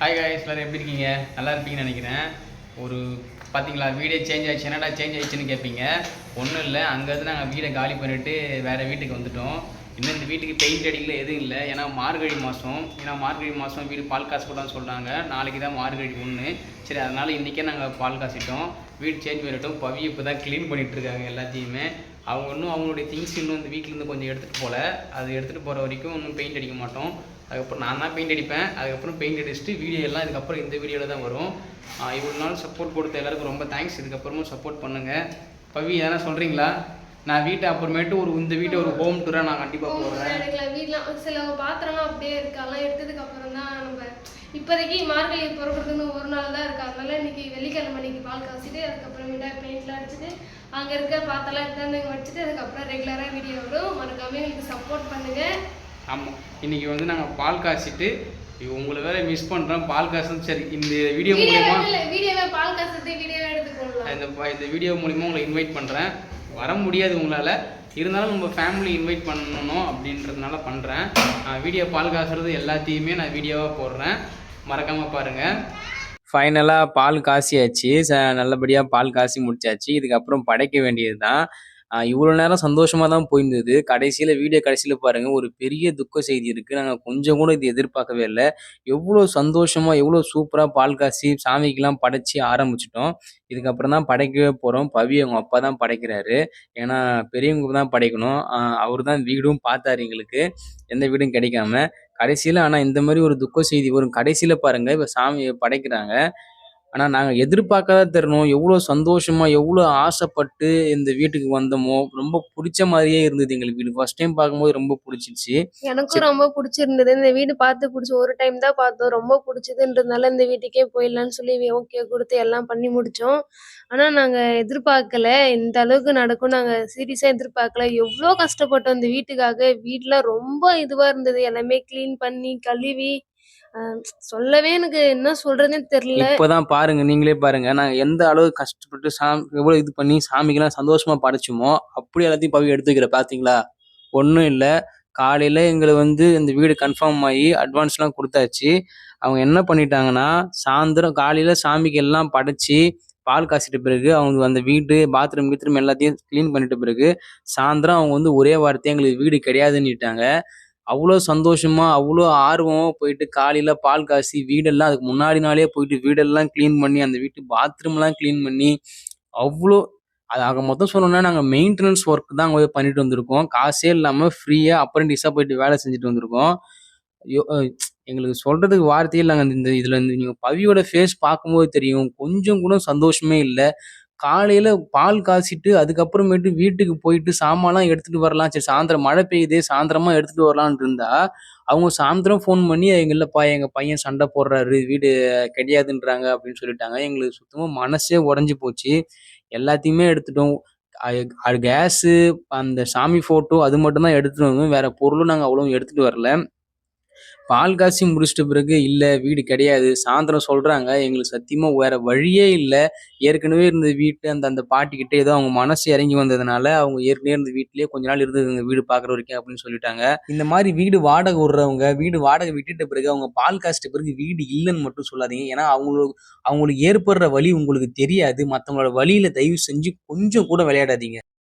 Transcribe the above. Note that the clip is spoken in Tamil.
ஹாய் காய்ஸ் எல்லோரும் எப்படி இருக்கீங்க? நல்லா இருப்பீங்கன்னு நினைக்கிறேன். ஒரு பார்த்தீங்களா வீடே சேஞ்ச் ஆயிடுச்சு. என்னடா சேஞ்ச் ஆயிடுச்சுன்னு கேட்பீங்க. ஒன்றும் இல்லை அங்கேருந்து நாங்கள் வீடை காலி பண்ணிட்டு வேறு வீட்டுக்கு வந்துட்டோம். இன்னும் இந்த வீட்டுக்கு பெயிண்ட் அடிக்கல எதுவும் இல்லை. ஏன்னா மார்கழி மாதம் ஏன்னா மார்கழி மாதம் வீடு பால் காசு போடான்னு சொல்கிறாங்க நாளைக்கு தான் மார்கழி ஒன்று சரி அதனால் இன்றைக்கே நாங்கள் பால் காசிட்டோம். வீடு சேஞ்ச் பண்ணிட்டோம். பவி இப்போ தான் க்ளீன் பண்ணிகிட்ருக்காங்க எல்லாத்தையுமே. அவங்க இன்னும் அவங்களுடைய திங்ஸ் இன்னும் இந்த வீட்டிலேருந்து கொஞ்சம் எடுத்துகிட்டு போகல அது எடுத்துகிட்டு போகிற வரைக்கும் இன்னும் பெயிண்ட் அடிக்க மாட்டோம். அதுக்கப்புறம் நான் தான் பெயிண்ட் அடிப்பேன். அதுக்கப்புறம் பெயிண்ட் அடிச்சுட்டு வீடியோ எல்லாம் இதுக்கப்புறம் இந்த வீடியோவில் தான் வரும். இவ்வளோ நாள் சப்போர்ட் கொடுத்த எல்லாருக்கும் ரொம்ப தேங்க்ஸ் இதுக்கப்புறமும் சப்போர்ட் பண்ணுங்கள் பவி எதனா சொல்கிறீங்களா நான் வீட்டை அப்புறமேட்டு ஒரு இந்த வீட்டை ஒரு ஹோம் டூராக நான் கண்டிப்பாக போடுறேன் வீட்லாம் சில பாத்திரம்லாம் அப்படியே இருக்கு. அதெல்லாம் எடுத்ததுக்கு அப்புறம் தான் நம்ம இப்போதைக்கு மார்கழி பிறகுறதுன்னு ஒரு நாள் தான் இருக்கு. அதனால இன்னைக்கு வெள்ளிக்கிழமை இன்னைக்கு பால் காசிட்டு அதுக்கப்புறமேட்டா பெயிண்ட்லாம் அடிச்சுட்டு அங்கே இருக்க பாத்திரம்லாம் எடுத்தாந்து வச்சுட்டு அதுக்கப்புறம் ரெகுலராக வீடியோ வரும் மறக்காம எங்களுக்கு சப்போர்ட் பண்ணுங்க. ஆமாம் இன்றைக்கி வந்து நாங்கள் பால் காய்ச்சிட்டு உங்களை வேற மிஸ் பண்ணுறோம் பால் காசு சரி இந்த வீடியோ மூலிமா இந்த இந்த வீடியோ மூலிமா உங்களை இன்வைட் பண்ணுறேன் வர முடியாது உங்களால். இருந்தாலும் நம்ம ஃபேமிலி இன்வைட் பண்ணணும் அப்படின்றதுனால பண்ணுறேன் வீடியோ பால் காசுறது எல்லாத்தையுமே நான் வீடியோவாக போடுறேன். மறக்காமல் பாருங்கள் ஃபைனலாக பால் காசியாச்சு ச நல்லபடியாக பால் காசி முடிச்சாச்சு. இதுக்கப்புறம் படைக்க வேண்டியது தான் இவ்வளோ நேரம் சந்தோஷமாக தான் போயிருந்தது. கடைசியில் வீடியோ கடைசியில் பாருங்கள் ஒரு பெரிய துக்க செய்தி இருக்குது நாங்கள் கொஞ்சம் கூட இது எதிர்பார்க்கவே இல்லை. எவ்வளோ சந்தோஷமாக எவ்வளோ சூப்பராக பால் காசி சாமிக்கெலாம் படைச்சி ஆரம்பிச்சிட்டோம். இதுக்கப்புறம் தான் படைக்கவே போகிறோம் பவி அவங்க அப்பா தான் படைக்கிறாரு. ஏன்னா பெரியவங்க தான் படைக்கணும். அவர் தான் வீடும் பார்த்தாரு எங்களுக்கு. எந்த வீடும் கிடைக்காம. கடைசியில் ஆனால் இந்த மாதிரி ஒரு துக்க செய்தி வரும். கடைசியில் பாருங்கள் இப்போ சாமி படைக்கிறாங்க. ஆனால் நாங்கள் எதிர்பார்க்காத தருணம் எவ்வளோ சந்தோஷமாக எவ்வளோ ஆசைப்பட்டு இந்த வீட்டுக்கு வந்தோமோ ரொம்ப பிடிச்ச மாதிரியே இருந்தது எங்களுக்கு வீடு. ஃபர்ஸ்ட் டைம் பார்க்கும்போது ரொம்ப பிடிச்சிருச்சு. எனக்கும் ரொம்ப பிடிச்சிருந்தது. இந்த வீடு பார்த்து பிடிச்சி ஒரு டைம் தான் பார்த்தோம். ரொம்ப பிடிச்சதுன்றதுனால இந்த வீட்டுக்கே போயிடலான்னு சொல்லி ஓகே கொடுத்து எல்லாம் பண்ணி முடிச்சோம். ஆனா நாங்க எதிர்பார்க்கல. இந்த அளவுக்கு நடக்கும். நாங்க சீரியஸா எதிர்பார்க்கல. எவ்வளோ கஷ்டப்பட்டோம் இந்த வீட்டுக்காக. வீட்டுல ரொம்ப இதுவா இருந்தது. எல்லாமே க்ளீன் பண்ணி கழுவி சொல்லவே எனக்கு என்ன சொல்றதுன்னு தெரியல. இப்போதான் பாருங்க நீங்களே பாருங்க. நாங்கள் எந்த அளவு கஷ்டப்பட்டு சாமி எவ்வளோ இது பண்ணி சாமிக்கெல்லாம் சந்தோஷமா படைச்சோமோ அப்படி எல்லாத்தையும் பவி எடுத்துக்கிற பாத்தீங்களா? ஒன்றும் இல்லை. காலையில எங்களை வந்து இந்த வீடு கன்ஃபார்ம் ஆகி அட்வான்ஸ்லாம் கொடுத்தாச்சு. அவங்க என்ன பண்ணிட்டாங்கன்னா சாயந்தரம் காலையில சாமிக்கு எல்லாம் படைச்சி பால் காய்ச்சிட்ட பிறகு அவங்க அந்த வீடு பாத்ரூம் கீத்ரூம் எல்லாத்தையும் க்ளீன் பண்ணிட்ட பிறகு சாயந்தரம் அவங்க வந்து ஒரே வார்த்தையை எங்களுக்கு வீடு கிடையாதுன்னுட்டாங்க. அவ்வளோ சந்தோஷமாக அவ்வளோ ஆர்வமாக போயிட்டு காலையில் பால் காய்ச்சி வீடெல்லாம் அதுக்கு முன்னாடி நாளே போயிட்டு வீடெல்லாம் க்ளீன் பண்ணி அந்த வீட்டு பாத்ரூம்லாம் க்ளீன் பண்ணி அவ்வளோ அது ஆக மொத்தம் சொல்லணும்னா நாங்கள் மெயின்டெனன்ஸ் ஒர்க் தான் அங்கே போய் பண்ணிட்டு வந்திருக்கோம். காசே இல்லாமல் ஃப்ரீயாக அப்ரெண்டிஸாக போயிட்டு வேலை செஞ்சுட்டு வந்திருக்கோம். ஐயோ எங்களுக்கு சொல்கிறதுக்கு வார்த்தையே இல்லைங்க. இந்த இதில் இந்த நீங்கள் பவியோட ஃபேஸ் பார்க்கும்போது தெரியும். கொஞ்சம் கூட சந்தோஷமே இல்லை. காலையில் பால் காய்ச்சிட்டு அதுக்கப்புறமேட்டு வீட்டுக்கு போயிட்டு சாமான்லாம் எடுத்துகிட்டு வரலாம். சரி சாயந்தரம் மழை பெய்யுதே சாயந்தரமா எடுத்துகிட்டு வரலான்னு இருந்தா அவங்க சாயந்தரம் ஃபோன் பண்ணி எங்க இல்லைப்பா எங்கள் பையன் சண்டை போடுறாரு வீடு கிடையாதுன்றாங்க அப்படின்னு சொல்லிட்டாங்க. எங்களுக்கு சுத்தமாக மனசே உடஞ்சி போச்சு. எல்லாத்தையுமே எடுத்துட்டோம். கேஸு அந்த சாமி ஃபோட்டோ அது மட்டும் தான் எடுத்துட்டு வந்தோம். வேற பொருளும் நாங்கள் அவ்வளோ எடுத்துகிட்டு வரல. பால் காய்ச்சி முடிச்சிட்ட பிறகு இல்லை வீடு கிடையாது. சாயந்தரம் சொல்கிறாங்க எங்களுக்கு சத்தியமாக வேற வழியே இல்லை. ஏற்கனவே இருந்த வீட்டு அந்த அந்த பாட்டிக்கிட்டே ஏதோ அவங்க மனசு இறங்கி வந்ததுனால அவங்க ஏற்கனவே இருந்த வீட்டிலேயே கொஞ்ச நாள் இருந்ததுங்க வீடு பார்க்குற வரைக்கும் அப்படின்னு சொல்லிட்டாங்க. இந்த மாதிரி வீடு வாடகை விடுறவங்க வீடு வாடகை விட்டுட்ட பிறகு அவங்க பால் காய்ச்சிட்ட பிறகு வீடு இல்லைன்னு மட்டும் சொல்லாதீங்க. ஏன்னா அவங்களுக்கு அவங்களுக்கு ஏற்படுற வழி உங்களுக்கு தெரியாது. மற்றவங்களோட வழியில் தயவு செஞ்சு கொஞ்சம் கூட விளையாடாதீங்க.